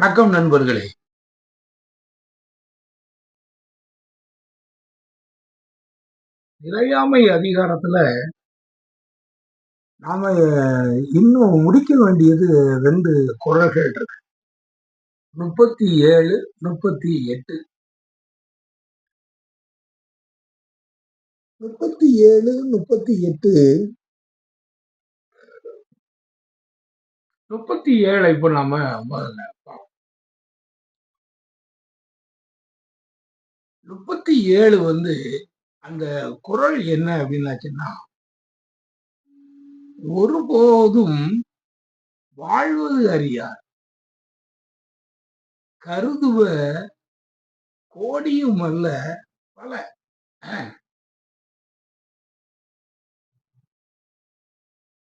வணக்கம் நண்பர்களே. நிலையாமை அதிகாரத்துல நாம இன்னும் முடிக்க வேண்டியது ரெண்டு குரல்கள் இருக்கு. முப்பத்தி ஏழு முப்பத்தி எட்டு. முப்பத்தி ஏழு முப்பத்தி எட்டு. முப்பத்தி ஏழு இப்ப நாம முதல்ல பார்ப்போம். முப்பத்தி ஏழு வந்து அந்த குரல் என்ன அப்படின்னாச்சுன்னா ஒருபோதும் வாழ்வது அறியார் கருதுவ கோடியும் அல்ல பல அஹ்.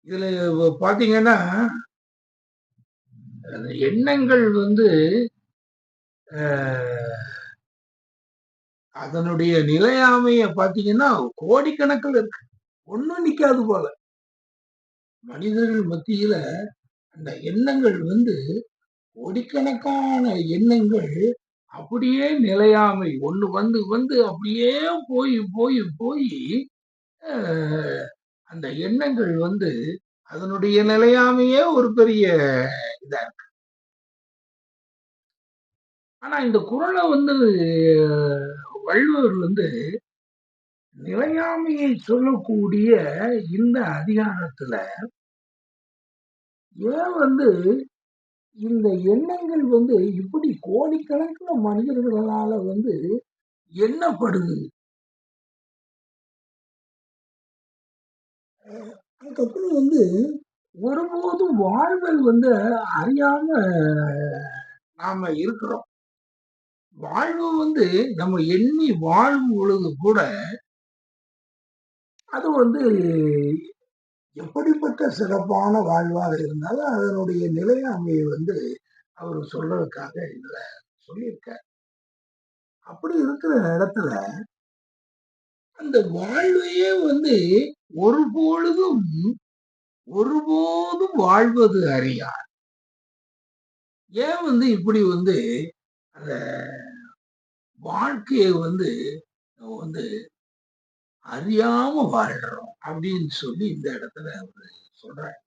இதுல பாத்தீங்கன்னா அந்த எண்ணங்கள் வந்து ஆஹ் அதனுடைய நிலையாமைய பாத்தீங்கன்னா கோடிக்கணக்கில் இருக்கு. ஒண்ணும் நிக்காது போல. மனிதர்கள் மத்தியில அந்த எண்ணங்கள் வந்து கோடிக்கணக்கான எண்ணங்கள் அப்படியே நிலையாமை. ஒண்ணு வந்து வந்து அப்படியே போய் போய் போய் அஹ், அந்த எண்ணங்கள் வந்து அதனுடைய நிலையாமையே ஒரு பெரிய இதா இருக்கு. ஆனா இந்த குரலை வந்து வள்ளுவர் வந்து நிலையாமையை சொல்லக்கூடிய இந்த அதிகாரத்துல ஏன் வந்து இந்த எண்ணங்கள் வந்து இப்படி கோடிக்கணக்கில் மனிதர்களால வந்து எண்ணப்படுது? அதுக்கப்புறம் வந்து ஒருபோதும் வாழ்வல் வந்து அறியாம நாம இருக்கிறோம். வாழ்வு வந்து நம்ம எண்ணி வாழும் பொழுது கூட அது வந்து எப்படிப்பட்ட சிறப்பான வாழ்வாக இருந்தாலும் அதனுடைய நிலையாமையை வந்து அவர் சொல்றதுக்காக இதுல சொல்லியிருக்கார். அப்படி இருக்கிற இடத்துல அந்த வாழ்வையே வந்து ஒரு பொழுதும் ஒருபோதும் வாழ்வது அறியார். ஏன் வந்து இப்படி வந்து அந்த வாழ்க்கையை வந்து வந்து அறியாம வாழ்றோம் அப்படின்னு சொல்லி இந்த இடத்துல அவர் சொல்றாரு.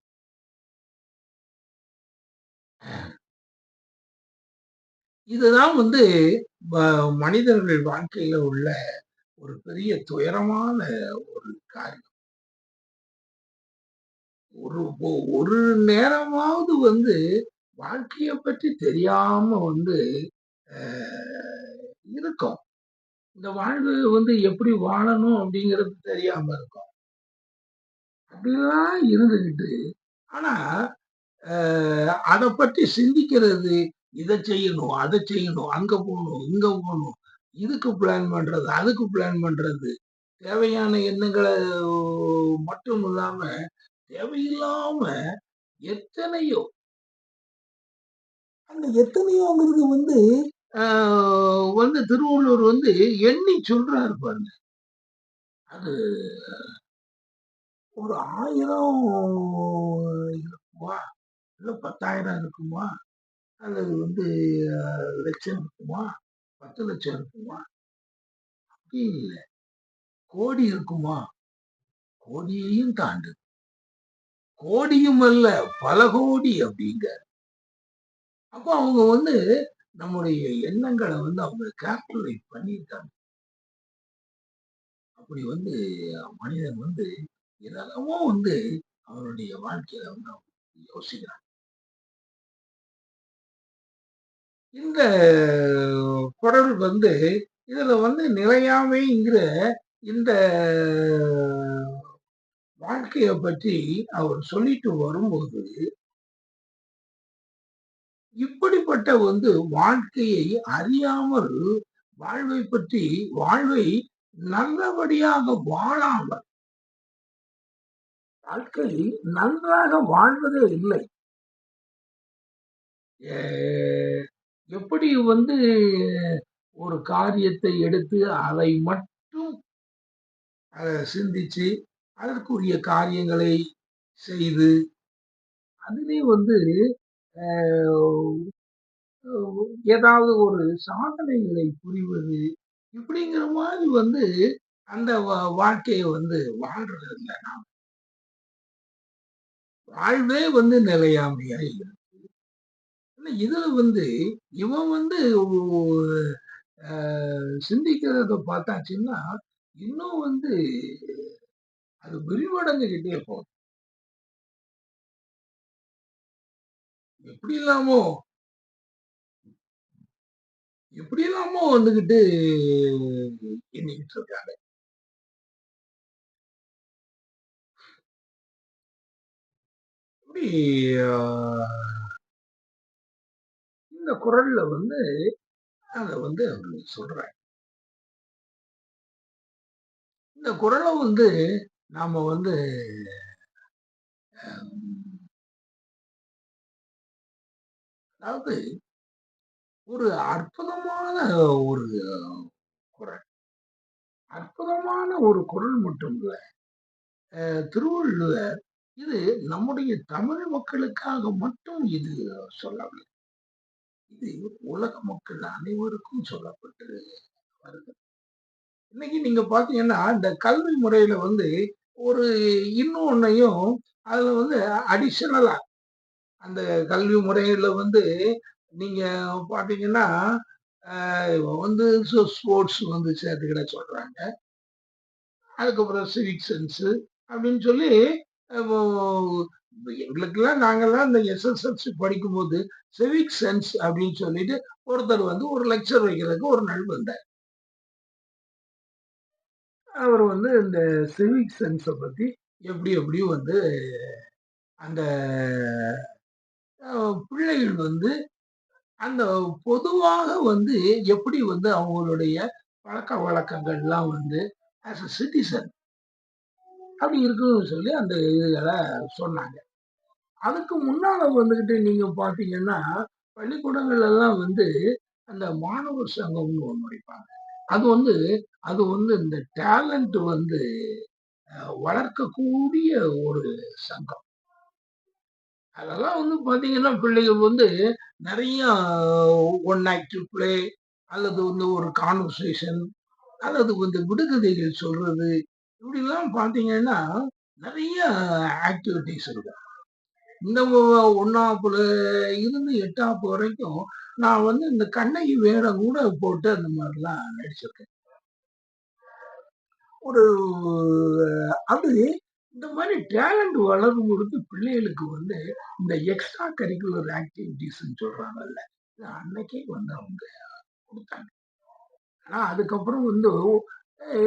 இதுதான் வந்து மனிதர்கள் வாழ்க்கையில உள்ள ஒரு பெரிய துயரமான ஒரு காரியம். ஒரு ஒரு நேரமாவது வந்து வாழ்க்கைய பற்றி தெரியாம வந்து இருக்கும். இந்த வாழ்வு வந்து எப்படி வாழணும் அப்படிங்கிறது தெரியாம இருக்கும். அப்படிலாம் இருந்துகிட்டு ஆனா அதை பற்றி சிந்திக்கிறது இதை செய்யணும் அதை செய்யணும் அங்க போகணும் இங்க போகணும் இதுக்கு பிளான் பண்றது அதுக்கு பிளான் பண்றது தேவையான எண்ணங்களை மட்டும் இல்லாம தேவையில்லாம எத்தனையோ அந்த எத்தனையோங்கிறது வந்து வந்து திருவள்ளுவர் வந்து எண்ணி சொல்றாரு பாருங்க. அது ஒரு ஆயிரம் இருக்குமா? இல்ல பத்தாயிரம் இருக்குமா? அல்லது வந்து லட்சம் இருக்குமா? பத்து லட்சம் இருக்குமா? அப்படி இல்லை. கோடி இருக்குமா? கோடியையும் தாண்டு. கோடியும் அல்ல பல கோடி அப்படிங்க. அப்போ அவங்க வந்து நம்முடைய எண்ணங்களை வந்து அவங்க கேல்குலேட் பண்ணியிருக்காங்க. அப்படி வந்து மனிதன் வந்து இதெல்லாமும் வந்து அவருடைய வாழ்க்கையில வந்து அவங்க யோசிக்கிறாங்க. இந்த குரல் வந்து இதுல வந்து நிலையாமைங்கிற இந்த வாழ்க்கையை பற்றி அவர் சொல்லிட்டு வரும்போது இப்படிப்பட்ட வந்து வாழ்க்கையை அறியாமல் வாழ்வை பற்றி வாழ்வை நல்லபடியாக வாழாமல் வாழ்க்கை நன்றாக வாழ்வதே இல்லை. எப்படி வந்து ஒரு காரியத்தை எடுத்து அதை மட்டும் அதை சிந்திச்சு அதற்குரிய காரியங்களை செய்து அதிலே வந்து ஏதாவது ஒரு சாதனைகளை புரிவது, இப்படிங்கிற மாதிரி வந்து அந்த வாழ்க்கையை வந்து வந்து இல்லை நாம் வாழ்வே வந்து நிலையாமையா இருக்கு. ஆனா இதுல வந்து இவன் வந்து சிந்திக்கிறத பார்த்தாச்சுன்னா, இன்னும் வந்து அது விரிவடைஞ்சுக்கிட்டே போகும். எப்படிலாமோ எப்படிலாமோ வந்துகிட்டு எண்ணிக்கிட்டு இருக்காங்க. இந்த குரல்ல வந்து அத வந்து அவரு இந்த குரலை வந்து நாம வந்து அதாவது ஒரு அற்புதமான ஒரு குரல் அற்புதமான ஒரு குறள் மட்டும் இல்ல. திருவள்ளுவர் இது நம்முடைய தமிழ் மக்களுக்காக மட்டும் இது சொல்லவில்லை. இது உலக மக்கள் அனைவருக்கும் சொல்லப்பட்டு வருது. இன்னைக்கு நீங்க பார்த்தீங்கன்னா, இந்த கல்வி முறையில வந்து ஒரு இன்னொன்னையும் அதுல வந்து அடிஷனலா அந்த கல்வி முறையில் வந்து நீங்க பார்த்தீங்கன்னா, வந்து ஸ்போர்ட்ஸ் வந்து சேர்த்துக்கிட சொல்றாங்க. அதுக்கப்புறம் சிவிக் சென்ஸு அப்படின்னு சொல்லி எங்களுக்கெல்லாம் நாங்கள்லாம் இந்த எஸ்எஸ்எல்சி படிக்கும்போது சிவிக் சென்ஸ் அப்படின்னு சொல்லிட்டு ஒருத்தர் வந்து ஒரு லெக்சர் வைக்கிறதுக்கு ஒரு நாள் வந்தார். அவர் வந்து இந்த சிவிக் சென்ஸை பற்றி எப்படி எப்படியும் வந்து அந்த பிள்ளைகள் வந்து அந்த பொதுவாக வந்து எப்படி வந்து அவங்களுடைய பழக்க வழக்கங்கள்லாம் வந்து ஆஸ் அ சிட்டிசன் அப்படி இருக்குன்னு சொல்லி அந்த இதுகளை சொன்னாங்க. அதுக்கு முன்னால வந்துக்கிட்டு நீங்க பார்த்தீங்கன்னா, பள்ளிக்கூடங்கள் எல்லாம் வந்து அந்த மாணவர் சங்கம்னு ஒன்று வைப்பாங்க. அது வந்து அது வந்து இந்த டேலண்ட் வந்து வளர்க்கக்கூடிய ஒரு சங்கம். அதெல்லாம் வந்து பார்த்தீங்கன்னா, பிள்ளைகள் வந்து நிறைய ஒன் ஆக்டிவ் ப்ளே அல்லது வந்து ஒரு கான்வர்சேஷன் அல்லது வந்து விடுகதைகள் சொல்றது, இப்படிலாம் பார்த்தீங்கன்னா, நிறைய ஆக்டிவிட்டீஸ் இருக்கும். இந்த ஒன்னாப்புல இருந்து எட்டாப்பு வரைக்கும் நான் வந்து இந்த கண்ணகி வேடம் கூட போட்டு அந்த மாதிரிலாம் நடிச்சிருக்கேன். ஒரு அது இந்த மாதிரி டேலண்ட் வளரும் பொழுது பிள்ளைகளுக்கு வந்து இந்த எக்ஸ்ட்ரா கரிக்குலர் ஆக்டிவிட்டிஸ்ன்னு சொல்றாங்கல்ல, அன்னைக்கே வந்து அவங்க கொடுத்தாங்க ஆனா அதுக்கப்புறம் வந்து அ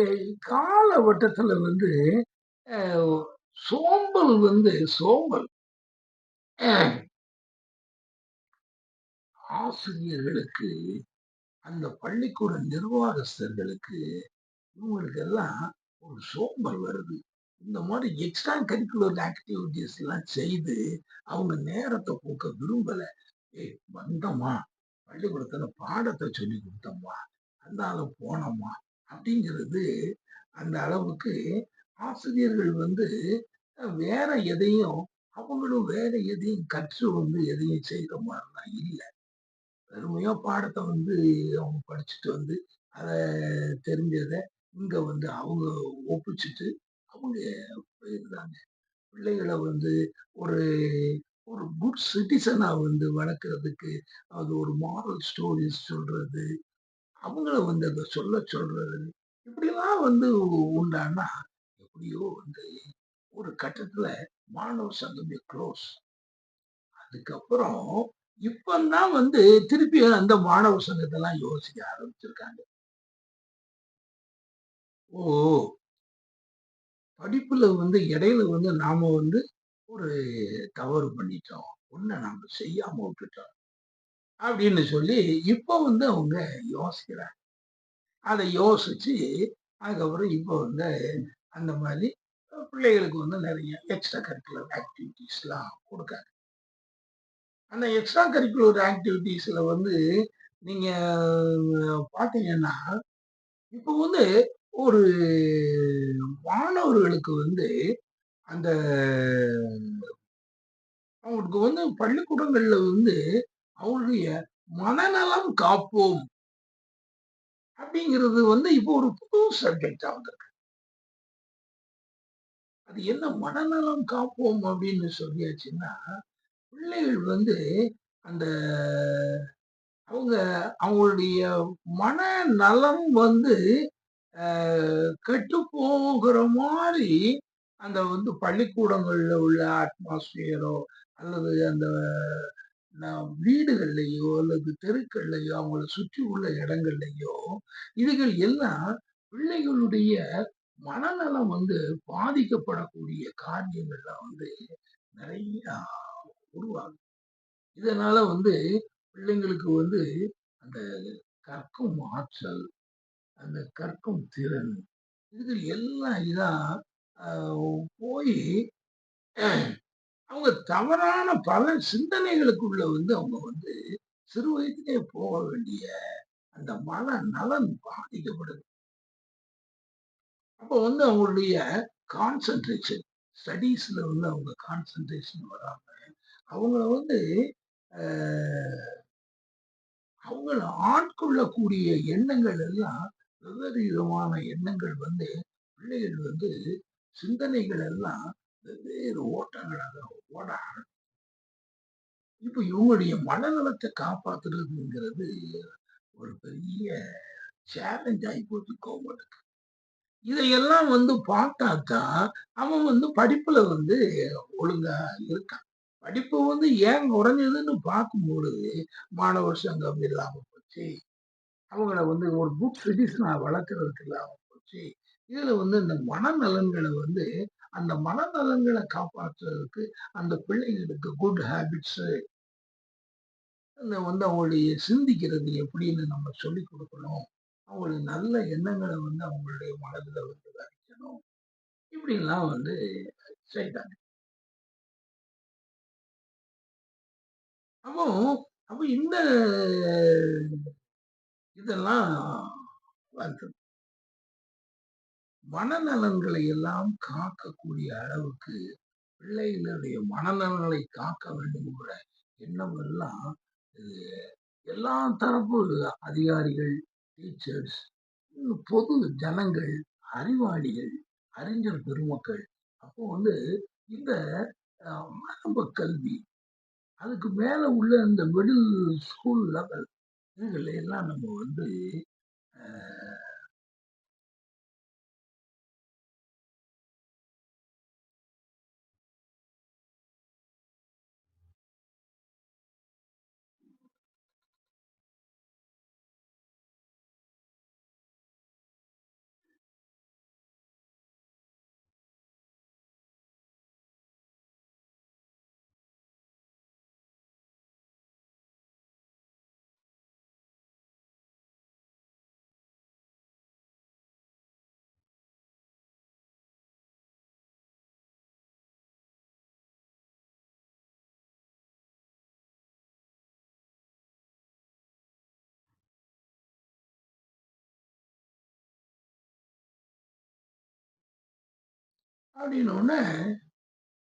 காலவட்டத்துல வந்து சோம்பல் வந்து சோம்பல் ஆசிரியர்களுக்கு, அந்த பள்ளிக்கூட நிர்வாகஸ்தர்களுக்கு, இவங்களுக்கு எல்லாம் ஒரு சோம்பல் வருது. இந்த மாதிரி எக்ஸ்ட்ரா கரிக்குலர் ஆக்டிவிட்டீஸ்லாம் செய்து, அவங்க நேரத்தை போக்க விரும்பல. "ஏய் வந்தோமா, பள்ளிக்கூடத்துல சொல்லி சொல்லிக் அந்த அளவு போனோமா" அப்படிங்கிறது அந்த அளவுக்கு ஆசிரியர்கள் வந்து வேற எதையும் அவங்களும் வேற எதையும் கற்று வந்து எதையும் செய்கிற மாதிரிலாம் இல்லை வெறுமையா பாடத்தை வந்து அவங்க படிச்சுட்டு வந்து, அதை தெரிஞ்சதை இங்க வந்து அவங்க ஒப்பிச்சுட்டு, அவங்க போயிடுறாங்க. பிள்ளைகள வந்து ஒரு ஒரு குட் சிட்டிசனா வந்து வளர்க்குறதுக்கு அது ஒரு மாரல் ஸ்டோரிஸ் சொல்றது, அவங்கள வந்து அதை சொல்ல சொல்றது, இப்படிலாம் வந்து உண்டானா, எப்படியோ வந்து ஒரு கட்டத்துல மாணவர் சங்கமே க்ளோஸ் அதுக்கப்புறம் இப்ப தான் வந்து திருப்பி அந்த மாணவர் சங்கத்தெல்லாம் யோசிக்க ஆரம்பிச்சிருக்காங்க. ஓ! படிப்புல வந்து இடையில வந்து நாம வந்து ஒரு தவறு பண்ணிட்டோம். ஒண்ண நாம செய்யாம விட்டுட்டோம். அப்படின்னு சொல்லி இப்போ வந்து அவங்க யோசிக்கிறாங்க. அதை யோசிச்சு, அதுக்கப்புறம் இப்போ வந்து அந்த மாதிரி பிள்ளைகளுக்கு வந்து நிறைய எக்ஸ்ட்ரா கரிக்குலர் ஆக்டிவிட்டீஸ்லாம் கொடுக்காரு அந்த எக்ஸ்ட்ரா கரிக்குலர் ஆக்டிவிட்டீஸில் வந்து நீங்கள் பார்த்தீங்கன்னா, இப்போ வந்து ஒரு மாணவர்களுக்கு வந்து அந்த அவங்களுக்கு வந்து பள்ளிக்கூடங்கள்ல வந்து அவருடைய மனநலம் காப்போம். அப்படிங்கிறது வந்து இப்போ ஒரு புது சப்ஜெக்ட்டா வந்திருக்கு. அது என்ன மனநலம் காப்போம் அப்படின்னு சொல்லியாச்சுன்னா, பிள்ளைகள் வந்து அந்த அவங்க அவங்களுடைய மனநலம் வந்து கெட்டு போகிற மாதிரி அந்த வந்து பள்ளிக்கூடங்கள்ல உள்ள அட்மாஸ்பியரோ அல்லது அந்த வீடுகள்லையோ அல்லது தெருக்கள்லையோ அவங்கள சுற்றி உள்ள இடங்கள்லையோ இதுகள் எல்லாம் பிள்ளைகளுடைய மனநலம் வந்து பாதிக்கப்படக்கூடிய காரியங்கள்லாம் வந்து நிறைய உருவாகும் இதனால வந்து பிள்ளைங்களுக்கு வந்து அந்த கற்கும் ஆற்றல், அந்த கற்கும் திறன் இதுகள் எல்லாம் இதா அ போயி அவங்க தவறான பல சிந்தனைகளுக்குள்ள வந்து அவங்க வந்து சிறு வயதிலே போக வேண்டிய அந்த மனநலன் பாதிக்கப்படுது. அப்போ வந்து அவங்களுடைய கான்சன்ட்ரேஷன் ஸ்டடீஸ்ல வந்து அவங்க கான்சன்ட்ரேஷன் வராம, அவங்கள வந்து அவங்கள ஆட்கொள்ளக்கூடிய எண்ணங்கள் எல்லாம் வெவ்வேறு விதமான எண்ணங்கள் வந்து பிள்ளைகள் வந்து சிந்தனைகள் எல்லாம் வெவ்வேறு ஓட்டங்களாக ஓட ஆரம்பிக்கும். இப்ப இவங்களுடைய மனநலத்தை காப்பாத்துறதுங்கிறது ஒரு பெரிய சேலஞ்ச் ஆயிப்போச்சு கவர்மெண்ட்டுக்கு. இதையெல்லாம் வந்து பார்த்தா தான், அவன் வந்து படிப்புல வந்து ஒழுங்கா இருக்கான். படிப்பு வந்து ஏன் குறைஞ்சதுன்னு பார்க்கும்பொழுது, மாணவர் சங்கம் இல்லாம போச்சு. அவங்கள வந்து ஒரு குட் சிட்டிசனாக வளர்க்கறதுக்கு இல்லாம போச்சு. இதுல வந்து இந்த மனநலன்களை வந்து அந்த மனநலன்களை காப்பாற்றுறதுக்கு அந்த பிள்ளைங்களுக்கு குட் ஹேபிட்ஸு அந்த வந்து அவங்களுடைய சிந்திக்கிறது எப்படின்னு நம்ம சொல்லிக் கொடுக்கணும் அவங்களுடைய நல்ல எண்ணங்களை வந்து அவங்களுடைய மனதுல வந்து விதைக்கணும். இப்படிலாம் வந்து செய்தாங்க அப்போ அப்போ இந்த இதெல்லாம் வந்து மனநலன்களை எல்லாம் காக்கக்கூடிய அளவுக்கு பிள்ளைகளுடைய மனநலன்களை காக்க வேண்டும்ங்கிற எண்ணம் எல்லாம் இது. எல்லா தரப்பு அதிகாரிகள், டீச்சர்ஸ், பொது ஜனங்கள், அறிவாளிகள், அறிஞர் பெருமக்கள் அப்போ வந்து இந்த ஆரம்ப கல்வி, அதுக்கு மேல உள்ள இந்த மிடில் ஸ்கூல் லெவல் இதுகள எல்லாம் நம்ம வந்து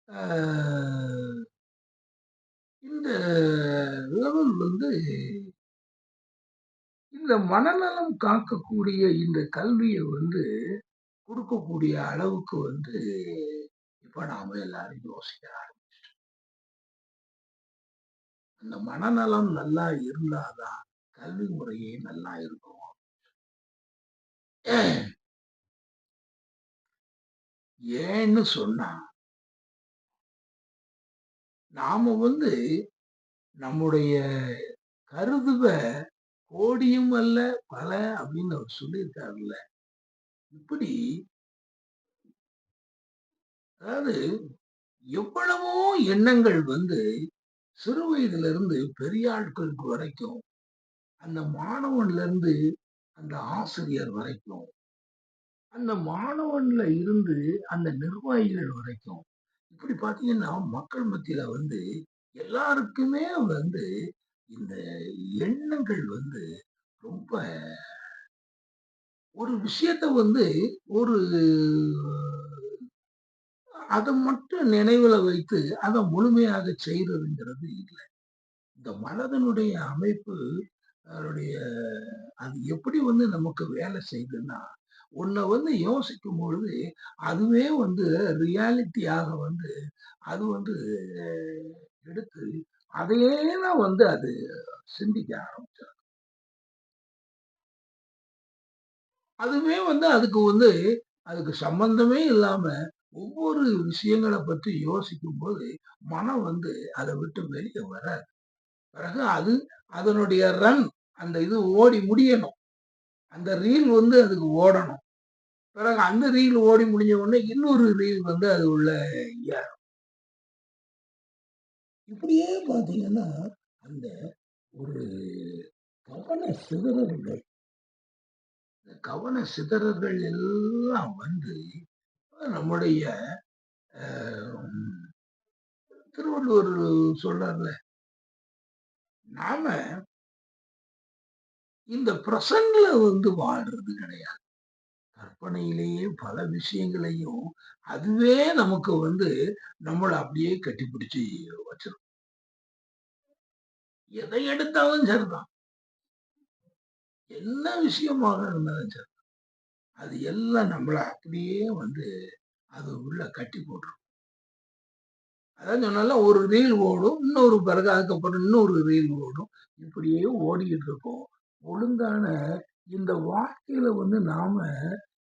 அ இந்த லெவல் வந்து இந்த மனநலம் காக்கக்கூடிய இந்த கல்வியை வந்து கொடுக்கக்கூடிய அளவுக்கு வந்து இப்ப நாம எல்லாரும் யோசிக்க ஆரம்பிச்சிட்டோம் அந்த மனநலம் நல்லா இருந்தாதான் கல்வி முறையே நல்லா இருக்கும். ஏன்னு சொன்னா நாம வந்து நம்முடைய கருதுவ கோடியும் அல்ல பல அப்படின்னு அவர் சொல்லியிருக்காருல்ல. இப்படி அதாவது எவ்வளவோ எண்ணங்கள் வந்து சிறு வயதிலிருந்து பெரிய ஆட்களுக்கு வரைக்கும், அந்த மாணவன்ல இருந்து அந்த ஆசிரியர் வரைக்கும், அந்த மாணவன்ல இருந்து அந்த நிர்வாகிகள் வரைக்கும், இப்படி பார்த்தீங்கன்னா மக்கள் மத்தியில வந்து எல்லாருக்குமே வந்து இந்த எண்ணங்கள் வந்து ரொம்ப ஒரு விஷயத்த வந்து ஒரு அத மட்டும் நினைவுல வைத்து, அத முழுமையாக செய்றதுங்கிறது இல்ல. இந்த மனதனுடைய அமைப்பு அதனுடைய அது எப்படி வந்து நமக்கு வேலை செய்யுதுன்னா, உன்னை வந்து யோசிக்கும் பொழுது, அதுவே வந்து ரியாலிட்டியாக வந்து அது வந்து எடுத்து, அதையே தான் வந்து அது சிந்திக்க ஆரம்பிச்சது அதுவே வந்து அதுக்கு வந்து அதுக்கு சம்பந்தமே இல்லாம, ஒவ்வொரு விஷயங்கள பத்தி யோசிக்கும்போது, மனம் வந்து அதை விட்டு வெளியே வராது. பிறகு அது அதனுடைய ரன் அந்த இது ஓடி முடியணும். அந்த ரீல் வந்து அதுக்கு ஓடணும். பிறகு அந்த ரீல் ஓடி முடிஞ்ச உடனே இன்னொரு ரீல் வந்து அது உள்ள ஏறும். இப்படியே பார்த்தீங்கன்னா, அந்த ஒரு கவன சிதறல்கள் இந்த கவன சிதறல்கள் எல்லாம் வந்து நம்முடைய திருவள்ளுவர் சொல்றார்ல, நாம இந்த பிரசன்ட்ல வந்து வாழ்றது கிடையாது. கற்பனையிலேயே பல விஷயங்களையும் அதுவே நமக்கு வந்து நம்மளை அப்படியே கட்டிப்பிடிச்சு வச்சிருக்கும் எதை எடுத்தாலும் சரிதான். என்ன விஷயமாக இருந்தாலும் சரி. அது எல்லாம் நம்மளை அப்படியே வந்து அது உள்ள கட்டி போட்டுரும். அதான் சொன்னாலும் ஒரு ரீல் ஓடும். இன்னொரு பிறகு அதுக்கப்புறம் இன்னொரு ரீல் ஓடும். இப்படியே ஓடிக்கிட்டு இருக்கும். ஒழுங்கான இந்த வாழ்க்கையில வந்து நாம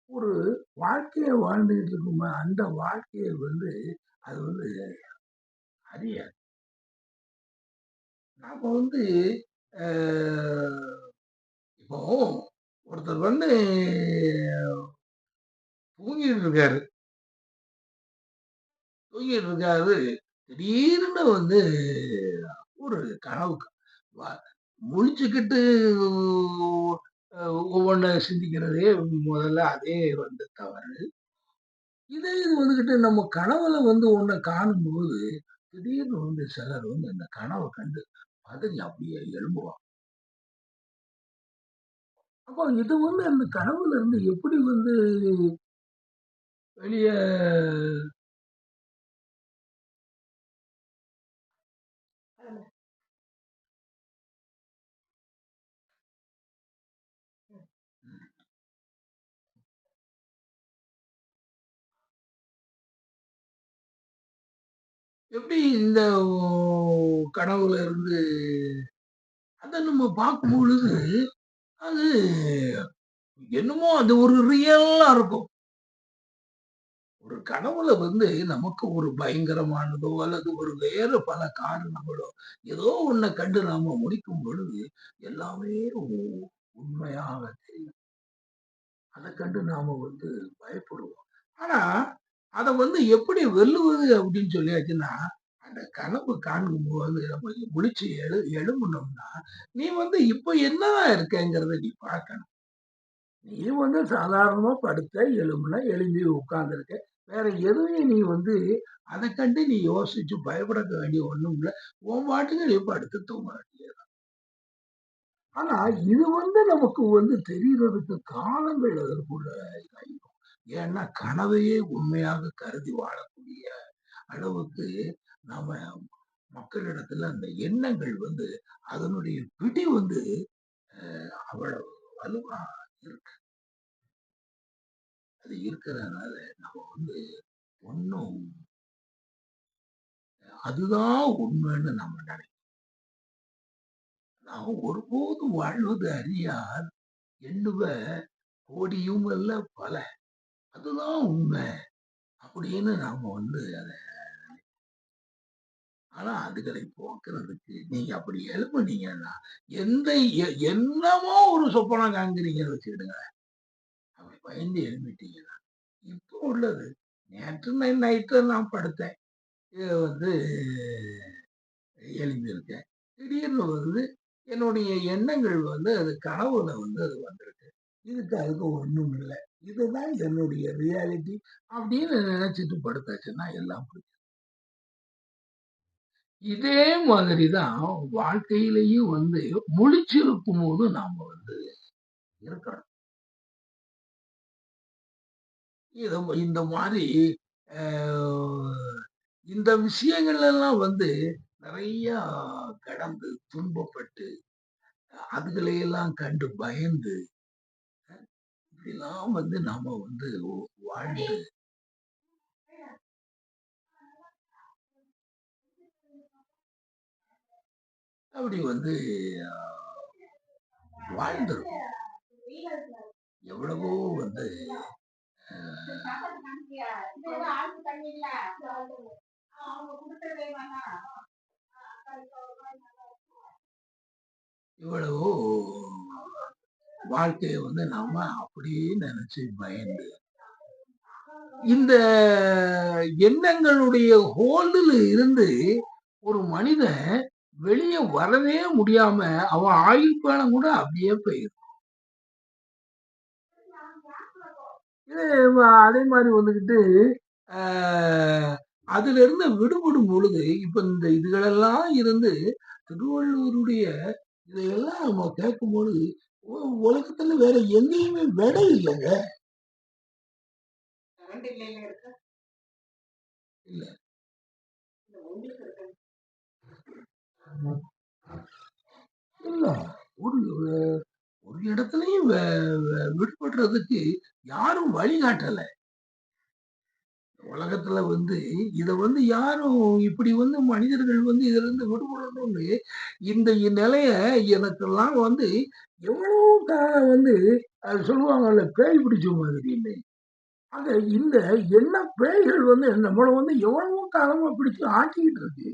ஒரு வாழ்க்கையை வாழ்ந்துகிட்டு இருக்கோமா அந்த வாழ்க்கையை வந்து அது வந்து அறியாது. நாம வந்து இப்போ ஒருத்தர் வந்து தூங்கிட்டு இருக்காரு. தூங்கிட்டு இருக்காரு. திடீர்னு வந்து ஒரு கனவு முழிச்சுக்கிட்டு அ ஒவ்வொன்ன சிந்திக்கிறதே முதல்ல அதே வந்து தவறு. இதே இது வந்துக்கிட்டு நம்ம கனவுல வந்து ஒன்றை காணும்போது, திடீர்னு வந்து சிலர் வந்து அந்த கனவை கண்டு பதறி அப்படியே எழும்புவாங்க. அப்போ இது வந்து அந்த கனவுல இருந்து எப்படி வந்து வெளிய எப்படி இந்த ஓ கனவுல இருந்து அதை நம்ம பார்க்கும்பொழுது, அது என்னமோ அது ஒரு ரியலா இருக்கும். ஒரு கனவுல வந்து நமக்கு ஒரு பயங்கரமானதோ, அல்லது ஒரு வேறு பல காரணங்களோ, ஏதோ ஒண்ண கண்டு நாம முடிக்கும் பொழுது, எல்லாமே உண்மையாக தெரியும். அதை கண்டு நாம வந்து பயப்படுவோம். ஆனா, அதை வந்து எப்படி வெல்லுவது அப்படின்னு சொல்லியாச்சுன்னா, அந்த கனவு காணும்போது நம்ம முடிச்சு எழு எழும்புனோம்னா, நீ வந்து இப்போ என்னதான் இருக்கேங்கிறத நீ பார்க்கணும். நீ வந்து சாதாரணமாக படுத்த, எழும்புன, எழும்பி உட்காந்துருக்க வேற எதுவும் நீ வந்து அதை கண்டு நீ யோசிச்சு பயப்பட வேண்டிய ஒன்றும் இல்லை உன் பாட்டுக்கு நீ படுத்து தூங்க வேண்டியது தான். ஆனா, இது வந்து நமக்கு வந்து தெரியறதுக்கு காலங்கள் அதற்குள்ள இதாயிரும். ஏன்னா, கனவையே உண்மையாக கருதி வாழக்கூடிய அளவுக்கு நாம மக்களிடத்துல அந்த எண்ணங்கள் வந்து அதனுடைய பிடி வந்து அவ்வளவு வலுவா இருக்கு. அது இருக்கிறதுனால நம்ம வந்து ஒண்ணும் அதுதான் உண்மைன்னு நம்ம நினைக்கிறோம். நான் ஒருபோதும் வாழ்வது அறியார் எண்ணுவ கோடியும் அல்ல பல. அதுதான் உண்மை அப்படின்னு நாம வந்து அதை ஆனா அதுகளை போக்குறதுக்கு நீங்க அப்படி எழுப்புனீங்கன்னா, எந்த எ என்னமோ ஒரு சொப்பனம் காண்கிறீங்கன்னு வச்சுக்கிடுங்க. அப்படி பயந்து எழுப்பிட்டீங்கன்னா, இப்போ உள்ளது நேற்று நை நைட்டு நான் படுத்தேன். இது வந்து எழுப்பியிருக்கேன் திடீர்னு வந்து என்னுடைய எண்ணங்கள் வந்து அது கனவுல வந்து அது வந்திருக்கு. இதுக்கு அதுக்கு ஒண்ணும் இல்ல. இதுதான் என்னுடைய ரியாலிட்டி அப்படின்னு நினைச்சிட்டு படுத்தாச்சுன்னா எல்லாம் பிடிக்கும் இதே மாதிரி தான் வாழ்க்கையிலயும் வந்து முழிச்சிருக்கும் போது நாம வந்து இருக்கணும். இத இந்த மாதிரி இந்த விஷயங்கள்லாம் வந்து நிறைய கடந்து, துன்பப்பட்டு, அதுகளையெல்லாம் கண்டு பயந்து, இப்படிலாம் வந்து நாம வந்து வாழ்ந்து அப்படி வந்து வாழ்ந்துருக்கும். எவ்வளவோ வந்து இவ்வளவோ வாழ்க்கைய வந்து நாம அப்படியே நெனச்சு பயந்து இந்த எண்ணங்களுடைய ஹோல்டுல இருந்து ஒரு மனிதன் வெளிய வரவே முடியாம, அவன் ஆயுள் காலம் கூட அப்படியே வ அதே மாரி வந்துகிட்டு, அ அதிலிருந்து விடுபடும் பொழுது, இப்ப இந்த இதுகளெல்லாம் இருந்து திருவள்ளுவருடைய இதையெல்லாம் நம்ம கேட்கும்பொழுது, உ உலகத்துல வேற எங்கேயுமே விடை இல்லங்க. இல்ல. இல்ல. ஒரு ஒரு இடத்துலயும் விடுபடுறதுக்கு யாரும் வழிகாட்டல. உலகத்துல வந்து இத வந்து யாரும் இப்படி வந்து மனிதர்கள் வந்து இதுல இருந்து விடுபடணும்னு இந்த நிலைய எனக்கெல்லாம் வந்து எவ்வளோ காலம் வந்து அது சொல்லுவாங்கல்ல பேய் பிடிச்ச மாதிரின்னு. ஆக இந்த என்ன பேய்கள் வந்து நம்மளை வந்து எவ்வளவோ காலமா பிடிச்சு ஆட்டிக்கிட்டு இருக்கு.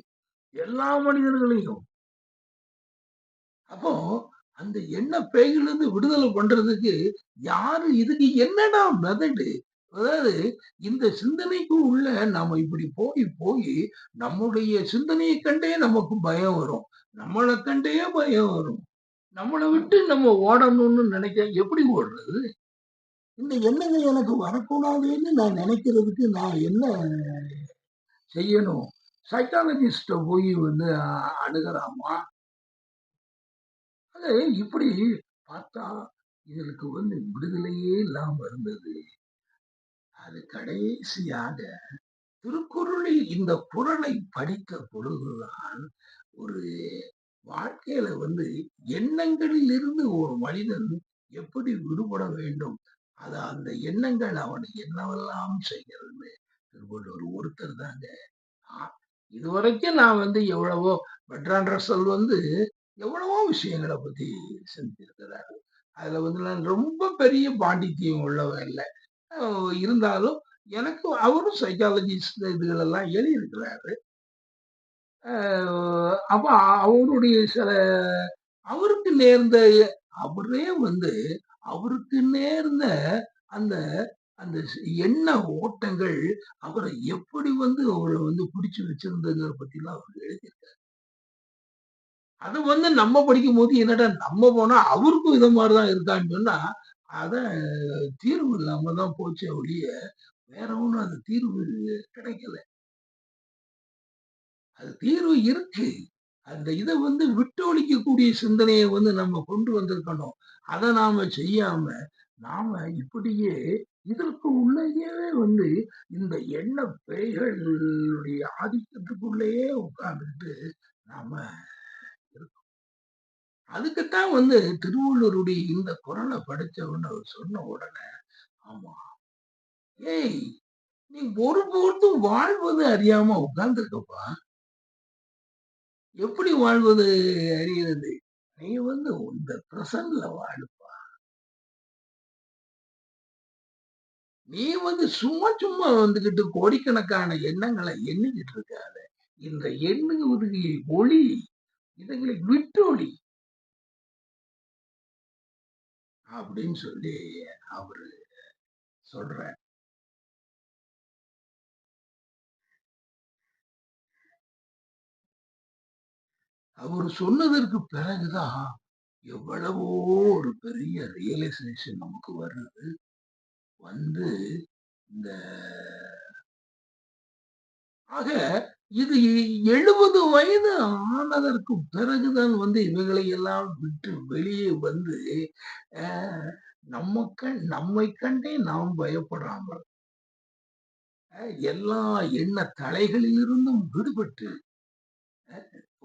எல்லா மனிதர்களையும். அப்போ அந்த எண்ண பேய்கள்லருந்து விடுதலை பண்றதுக்கு யாரு இதுக்கு என்னடா மெதடு? அதாவது இந்த சிந்தனைக்கு உள்ள நாம இப்படி போய் போய் நம்முடைய சிந்தனையை கண்டே நமக்கு பயம் வரும். நம்மளை கண்டே பயம் வரும். நம்மளை விட்டு நம்ம ஓடணும்னு நினைக்க எப்படி ஓடுறது? இந்த எண்ணங்கள் எனக்கு வரக்கூடாதுன்னு நான் நினைக்கிறதுக்கு நான் என்ன செய்யணும்? சைக்காலஜிஸ்ட்ட போய் வந்து அணுகிறாமா அணுகலாமா? அது இப்படி பார்த்தா, இதற்கு வந்து விடுதலையே இல்லாம இருந்தது. அது கடைசியாக திருக்குறளில் இந்த குரலை படித்த பொழுதுதான், ஒரு வாழ்க்கையில வந்து எண்ணங்களில் இருந்து ஒரு மனிதன் எப்படி விடுபட வேண்டும்? அது அந்த எண்ணங்கள் அவனை என்னவெல்லாம் செய்கிறது திருவள்ளுவர் ஒருத்தர் தாங்க. இதுவரைக்கும் நான் வந்து எவ்வளவோ பெர்ட்ராண்ட் ரஸ்ஸல் வந்து எவ்வளவோ விஷயங்கள பத்தி செஞ்சிருக்கிறாரு. அதுல வந்து நான் ரொம்ப பெரிய பாண்டித்தியம் உள்ளவன் இல்லை இருந்தாலும் எனக்கு அவரும் சைக்காலஜிஸ்ட் இதுகளெல்லாம் எழுதியிருக்கிறாரு. அப்ப அவருடைய சில அவருக்கு நேர்ந்த அவரே வந்து அவருக்கு நேர்ந்த அந்த அந்த எண்ண ஓட்டங்கள் அவரை எப்படி வந்து அவரை வந்து பிடிச்சு வச்சிருந்ததுங்கிறத பத்திலாம் அவர் எழுதியிருக்காரு. அது வந்து நம்ம படிக்கும் போது என்னடா நம்ம போனா அவருக்கும் இதை மாதிரிதான் இருக்கான்னு சொன்னா, அத தீர்வு இல்லாம தான் போச்சே ஒழிய, வேற ஒண்ணும் அது தீர்வு கிடைக்கல. அது தீர்வு இருக்கு. அந்த இதை வந்து விட்டு ஒழிக்கக்கூடிய சிந்தனையை வந்து நம்ம கொண்டு வந்திருக்கணும். அத நாம செய்யாம, நாம இப்படியே இதற்கு உள்ளேயே வந்து இந்த எண்ண பேய்களுடைய ஆதிக்கத்துக்குள்ளேயே உட்கார்ந்துட்டு நாம அதுக்குத்தான் வந்து திருவள்ளுவருடைய இந்த குரலை படிச்ச உடனே அவர் சொன்ன உடனே, ஆமா. ஏய்! நீ ஒருபோதும் வாழ்வது அறியாம உட்கார்ந்துருக்கப்பா எப்படி வாழ்வது அறியறது? நீ வந்து இந்த பிரசன்ட்ல வாழுப்பா. நீ வந்து சும்மா சும்மா வந்துகிட்டு கோடிக்கணக்கான எண்ணங்களை எண்ணிக்கிட்டு இருக்காத. இந்த எண்ணுவதை ஒளி இதுங்களை விட்டொழி. அப்படின்னு சொல்லி அவரு சொல்ற அவரு சொன்னதற்கு பிறகுதான் எவ்வளவோ ஒரு பெரிய ரியலைசேஷன் நமக்கு வருது. வந்து இந்த ஆக இது 70 வயது ஆனதற்கு பிறகுதான் வந்து இவைகளை எல்லாம் விட்டு வெளியே வந்து, அ நம்ம கண் நம்மை கண்டே நாம் பயப்படாமல் எல்லா எண்ண தலைகளிலிருந்தும் விடுபட்டு,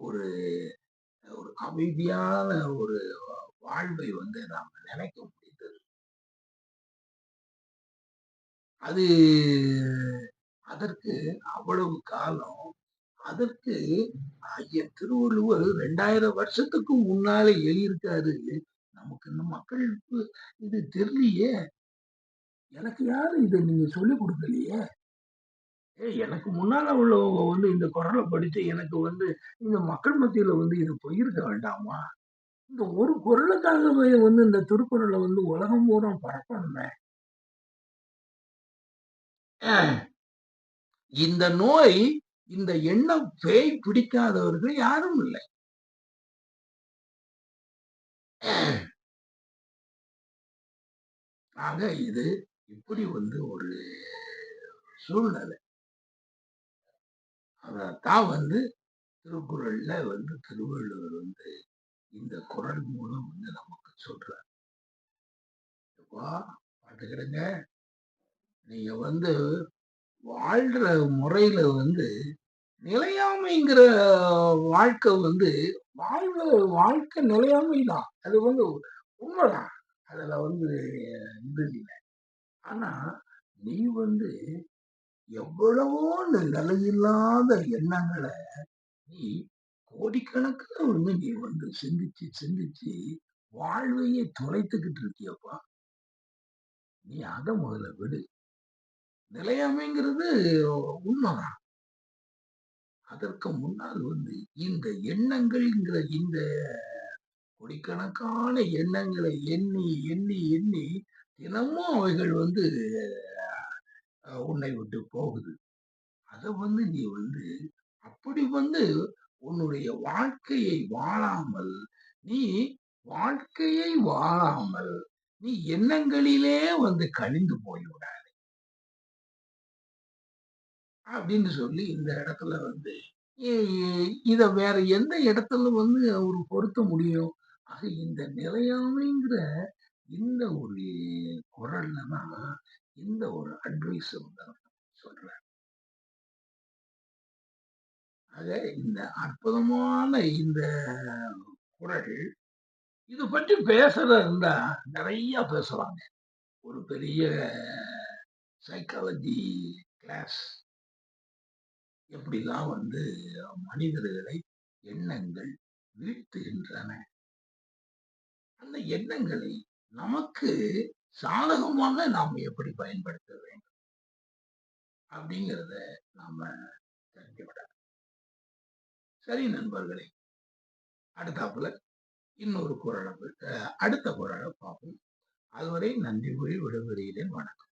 ஒரு ஒரு அமைதியான ஒரு வாழ்வை வந்து நாம் நினைக்க முடிந்தது. அது அதற்கு அவ்வளவு காலம் அதற்கு ஐயன் திருவள்ளுவர் 2000 வருஷத்துக்கு முன்னால எழுதியிருக்காரு. நமக்கு இந்த மக்களுக்கு இது தெரியலையே! எனக்கு யாரும் இதை நீங்க சொல்லிக் கொடுக்கலையே ஏ எனக்கு முன்னால உள்ளவங்க வந்து இந்த குரலை படிச்சு எனக்கு வந்து இந்த மக்கள் மத்தியில வந்து இது போயிருக்க வேண்டாமா? இந்த ஒரு குரலுக்காகவே வந்து இந்த திருக்குறளை வந்து உலகம் பூரா பரப்பணுமே! இந்த நோய், இந்த எண்ணம் பேய் பிடிக்காதவர்கள் யாரும் இல்லை. ஆக இது இப்படி வந்து ஒரு சூழ்நிலை. அதான் வந்து திருக்குறள்ல வந்து திருவள்ளுவர் வந்து இந்த குறள் மூலம் வந்து நமக்கு சொல்றார். எப்பா நீங்க வந்து வாழ்ற முறையில வந்து நிலையாமைங்கிற வாழ்க்கை வந்து வாழ்வ வாழ்க்கை நிலையாமை தான். அது வந்து உண்மைதான். அதுல வந்து இது இல்லை ஆனா, நீ வந்து எவ்வளவோ நிலையில்லாத எண்ணங்களை நீ கோடிக்கணக்கில் வந்து நீ வந்து சிந்திச்சு, சிந்திச்சு வாழ்வையே தொலைத்துக்கிட்டு இருக்கியப்பா நீ அதை முதல்ல விடு. நிலையாமைங்கிறது உண்மைதான். அதற்கு முன்னால் வந்து இந்த எண்ணங்கள்ங்கிற இந்த கோடிக்கணக்கான எண்ணங்களை எண்ணி, எண்ணி, எண்ணி தினமும் அவைகள் வந்து உன்னை விட்டு போகுது. அத வந்து நீ வந்து அப்படி வந்து உன்னுடைய வாழ்க்கையை வாழாமல், நீ வாழ்க்கையை வாழாமல், நீ எண்ணங்களிலே வந்து கழிந்து போய்விட அப்படின்னு சொல்லி இந்த இடத்துல வந்து இதை வேற எந்த இடத்துல வந்து அவர் பொருத்த முடியும்? ஆக இந்த நிலையாமைங்கிற இந்த ஒரு குரல்ல தான் இந்த ஒரு அட்வைஸ் வந்து அவர் சொல்றார். ஆக இந்த அற்புதமான இந்த குரல் இது பற்றி பேசுறதா இருந்தா நிறைய பேசலாங்க. ஒரு பெரிய சைக்காலஜி கிளாஸ். எப்படிதான் வந்து மனிதர்களை எண்ணங்கள் வீழ்த்துகின்றன. அந்த எண்ணங்களை நமக்கு சாதகமாக நாம் எப்படி பயன்படுத்த வேண்டும்? அப்படிங்கிறத நாம தெரிஞ்சுக்கிடணும். சரி நண்பர்களே! அடுத்தாப்புல இன்னொரு குரலை அடுத்த குரலை பார்ப்போம். அதுவரை நன்றி கூறி விடைபெறுகிறேன். வணக்கம்.